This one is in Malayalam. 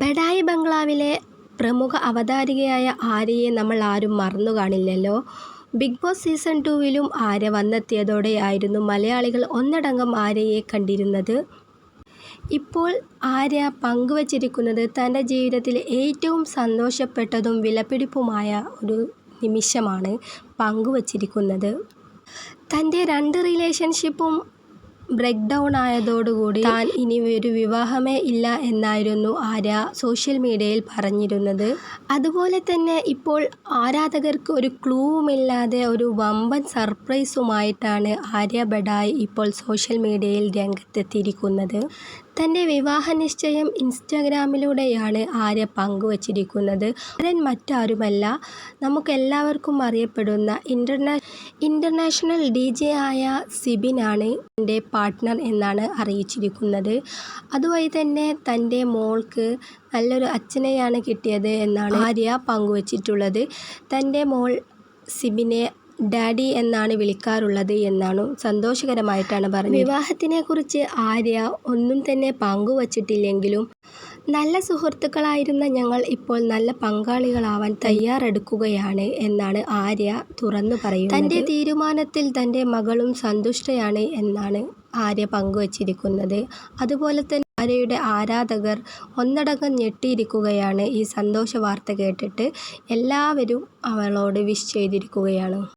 ബഡായി ബംഗ്ലാവിലെ പ്രമുഖ അവതാരികയായ ആര്യയെ നമ്മൾ ആരും മറന്നു കാണില്ലല്ലോ. ബിഗ് ബോസ് സീസൺ ടുവിലും ആര്യ വന്നെത്തിയതോടെയായിരുന്നു മലയാളികൾ ഒന്നടങ്കം ആര്യയെ കണ്ടിരുന്നത്. ഇപ്പോൾ ആര്യ പങ്കുവച്ചിരിക്കുന്നത് തന്റെ ജീവിതത്തിലെ ഏറ്റവും സന്തോഷപ്പെട്ടതും വിലപിടിപ്പുമായ ഒരു നിമിഷമാണ് പങ്കുവച്ചിരിക്കുന്നത്. തന്റെ രണ്ട് റിലേഷൻഷിപ്പും ബ്രേക്ക് ഡൗൺ ആയതോടുകൂടി താൻ ഇനി ഒരു വിവാഹമേ ഇല്ല എന്നായിരുന്നു ആര്യ സോഷ്യൽ മീഡിയയിൽ പറഞ്ഞിരുന്നത്. അതുപോലെ തന്നെ ഇപ്പോൾ ആരാധകർക്ക് ഒരു ക്ലൂവുമില്ലാതെ ഒരു വമ്പൻ സർപ്രൈസുമായിട്ടാണ് ആര്യ ബഡായി ഇപ്പോൾ സോഷ്യൽ മീഡിയയിൽ രംഗത്തെത്തിയിരിക്കുന്നത്. തന്റെ വിവാഹനിശ്ചയം ഇൻസ്റ്റഗ്രാമിലൂടെയാണ് ആര്യ പങ്കുവച്ചിരിക്കുന്നത്. അരൻ മറ്റാരുമല്ല നമുക്കെല്ലാവർക്കും അറിയപ്പെടുന്ന ഇന്റർനാ ഇന്റർനാഷണൽ ഡി ജെ ആയ സിബിനാണ് എന്റെ പാർട്ട്ണർ എന്നാണ് അറിയിച്ചിരിക്കുന്നത്. അതുവഴി തന്നെ തന്റെ മോൾക്ക് നല്ലൊരു അച്ഛനെയാണ് കിട്ടിയത് എന്നാണ് ആര്യ പങ്കുവച്ചിട്ടുള്ളത്. തന്റെ മോൾ സിബിനെ ഡാഡി എന്നാണ് വിളിക്കാറുള്ളത് എന്നാണു സന്തോഷകരമായിട്ടാണ് പറഞ്ഞത് വിവാഹത്തിനെക്കുറിച്ച് ആര്യ ഒന്നും തന്നെ പങ്കുവച്ചിട്ടില്ലെങ്കിലും നല്ല സുഹൃത്തുക്കളായിരുന്ന ഞങ്ങൾ ഇപ്പോൾ നല്ല പങ്കാളികളാവാൻ തയ്യാറെടുക്കുകയാണ് എന്നാണ് ആര്യ തുറന്നു പറയുന്നത്. തന്റെ തീരുമാനത്തിൽ തന്റെ മകളും സന്തുഷ്ടയാണ് എന്നാണ് ആര്യ പങ്കുവച്ചിരിക്കുന്നത്. അതുപോലെ തന്നെ ആര്യയുടെ ആരാധകർ ഒന്നടങ്കം ഞെട്ടിയിരിക്കുകയാണ് ഈ സന്തോഷ വാർത്ത കേട്ടിട്ട്. എല്ലാവരും അവളോട് വിഷ് ചെയ്തിരിക്കുകയാണ്.